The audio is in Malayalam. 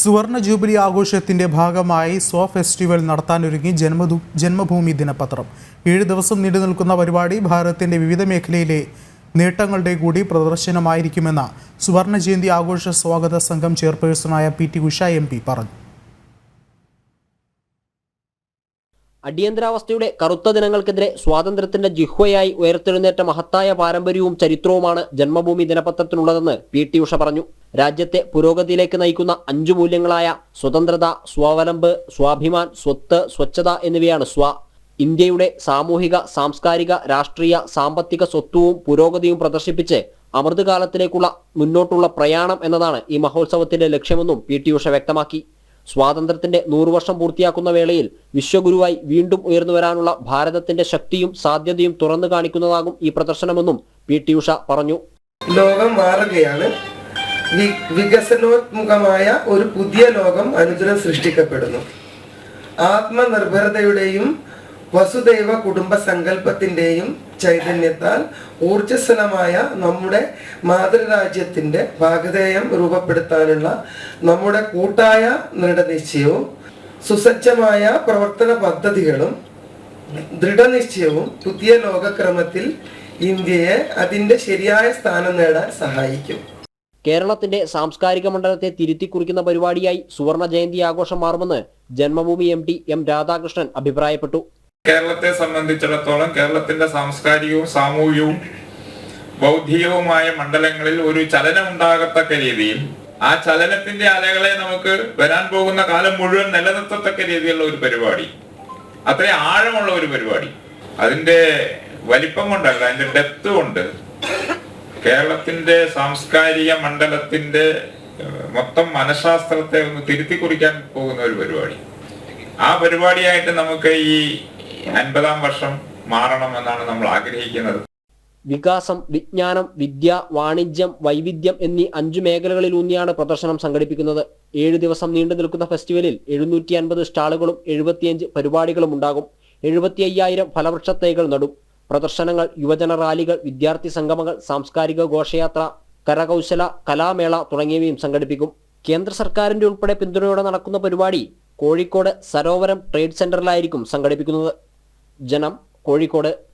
സുവർണ ജൂബിലി ആഘോഷത്തിന്റെ ഭാഗമായി സോ ഫെസ്റ്റിവൽ നടത്താനൊരുങ്ങി ജന്മദു ജന്മഭൂമി ദിനപത്രം. ഏഴ് ദിവസം നീണ്ടുനിൽക്കുന്ന പരിപാടി ഭാരതത്തിന്റെ വിവിധ മേഖലയിലെ നേട്ടങ്ങളുടെ കൂടി പ്രദർശനമായിരിക്കുമെന്ന് സുവർണ ജയന്തി ആഘോഷ സ്വാഗത സംഘം ചെയർപേഴ്സണായ P T Usha M P പറഞ്ഞു. അടിയന്തരാവസ്ഥയുടെ കറുത്ത ദിനങ്ങൾക്കെതിരെ സ്വാതന്ത്ര്യത്തിന്റെ ജിഹ്വയായി ഉയർത്തെഴുന്നേറ്റ മഹത്തായ പാരമ്പര്യവും ചരിത്രവുമാണ് ജന്മഭൂമി ദിനപത്രത്തിനുള്ളതെന്ന് പി ടി ഉഷ പറഞ്ഞു. രാജ്യത്തെ പുരോഗതിയിലേക്ക് നയിക്കുന്ന അഞ്ചു മൂല്യങ്ങളായ സ്വതന്ത്രത സ്വാവലംബ് സ്വാഭിമാൻ സ്വത്ത് സ്വച്ഛത എന്നിവയാണ് സ്വ. ഇന്ത്യയുടെ സാമൂഹിക സാംസ്കാരിക രാഷ്ട്രീയ സാമ്പത്തിക സ്വത്വവും പുരോഗതിയും പ്രദർശിപ്പിച്ച് അമൃതകാലത്തിലേക്കുള്ള മുന്നോട്ടുള്ള പ്രയാണം എന്നതാണ് ഈ മഹോത്സവത്തിന്റെ ലക്ഷ്യമെന്നും പി ടി ഉഷ വ്യക്തമാക്കി. സ്വാതന്ത്ര്യത്തിന്റെ നൂറുവർഷം പൂർത്തിയാക്കുന്ന വേളയിൽ വിശ്വഗുരുവായി വീണ്ടും ഉയർന്നു വരാനുള്ള ഭാരതത്തിന്റെ ശക്തിയും സാധ്യതയും തുറന്നു കാണിക്കുന്നതാകും ഈ പ്രദർശനമെന്നും പി ടി ഉഷ പറഞ്ഞു. ലോകം മാറുകയാണ്. വികസനോത്മുഖമായ ഒരു പുതിയ ലോകം അനുദിനം സൃഷ്ടിക്കപ്പെടുന്നു. ആത്മനിർഭരതയുടെയും വസുദൈവ കുടുംബ സങ്കല്പത്തിന്റെയും ചൈതന്യത്താൽ ഊർജസ്വലമായ നമ്മുടെ മാതൃരാജ്യത്തിന്റെ ഭാഗധേയം രൂപപ്പെടുത്താനുള്ള നമ്മുടെ കൂട്ടായ ദൃഢനിശ്ചയവും സുസജ്ജമായ പ്രവർത്തന പദ്ധതികളും ദൃഢനിശ്ചയവും പുതിയ ലോകക്രമത്തിൽ ഇന്ത്യയെ അതിന്റെ ശരിയായ സ്ഥാനം നേടാൻ സഹായിക്കും. കേരളത്തിന്റെ സാംസ്കാരിക മണ്ഡലത്തെ തിരുത്തി കുറിക്കുന്ന പരിപാടിയായി സുവർണ ജയന്തി ആഘോഷം മാറുമെന്ന് Janmabhumi M T M Radhakrishnan അഭിപ്രായപ്പെട്ടു. കേരളത്തെ സംബന്ധിച്ചിടത്തോളം കേരളത്തിന്റെ സാംസ്കാരികവും സാമൂഹികവും ബൗദ്ധികവുമായ മണ്ഡലങ്ങളിൽ ഒരു ചലനം ഉണ്ടാകത്തക്ക രീതിയിൽ ആ ചലനത്തിന്റെ അലകളെ നമുക്ക് വരാൻ പോകുന്ന കാലം മുഴുവൻ നിലനിർത്തത്തക്ക രീതിയിലുള്ള ഒരു പരിപാടി. അത്രയും ആഴമുള്ള ഒരു പരിപാടി. അതിന്റെ വലിപ്പം കൊണ്ടല്ല അതിന്റെ ഡെപ്ത് കൊണ്ട് കേരളത്തിന്റെ സാംസ്കാരിക മണ്ഡലത്തിന്റെ മൊത്തം മനഃശാസ്ത്രത്തെ ഒന്ന് തിരുത്തി കുറിക്കാൻ പോകുന്ന ഒരു പരിപാടി. ആ പരിപാടിയായിട്ട് നമുക്ക് ഈ അൻപതാം വർഷം മാറണം എന്നാണ് നമ്മൾ ആഗ്രഹിക്കുന്നത്. വികാസം വിജ്ഞാനം വിദ്യ വാണിജ്യം വൈവിധ്യം എന്നീ അഞ്ചു മേഖലകളിലൂന്നിയാണ് പ്രദർശനം സംഘടിപ്പിക്കുന്നത്. ഏഴ് ദിവസം നീണ്ടു നിൽക്കുന്ന ഫെസ്റ്റിവലിൽ എഴുന്നൂറ്റി അൻപത് സ്റ്റാളുകളും എഴുപത്തിയഞ്ച് പരിപാടികളും ഉണ്ടാകും. എഴുപത്തി അയ്യായിരം ഫലവൃക്ഷ തൈകൾ നടും. പ്രദർശനങ്ങൾ യുവജന റാലികൾ വിദ്യാർത്ഥി സംഗമങ്ങൾ സാംസ്കാരിക ഘോഷയാത്ര കരകൗശല കലാമേള തുടങ്ങിയവയും സംഘടിപ്പിക്കും. കേന്ദ്ര സർക്കാരിന്റെ ഉൾപ്പെടെ പിന്തുണയോടെ നടക്കുന്ന പരിപാടി കോഴിക്കോട് സരോവരം ട്രേഡ് സെന്ററിലായിരിക്കും സംഘടിപ്പിക്കുന്നത്. ജനം കോഴിക്കോട്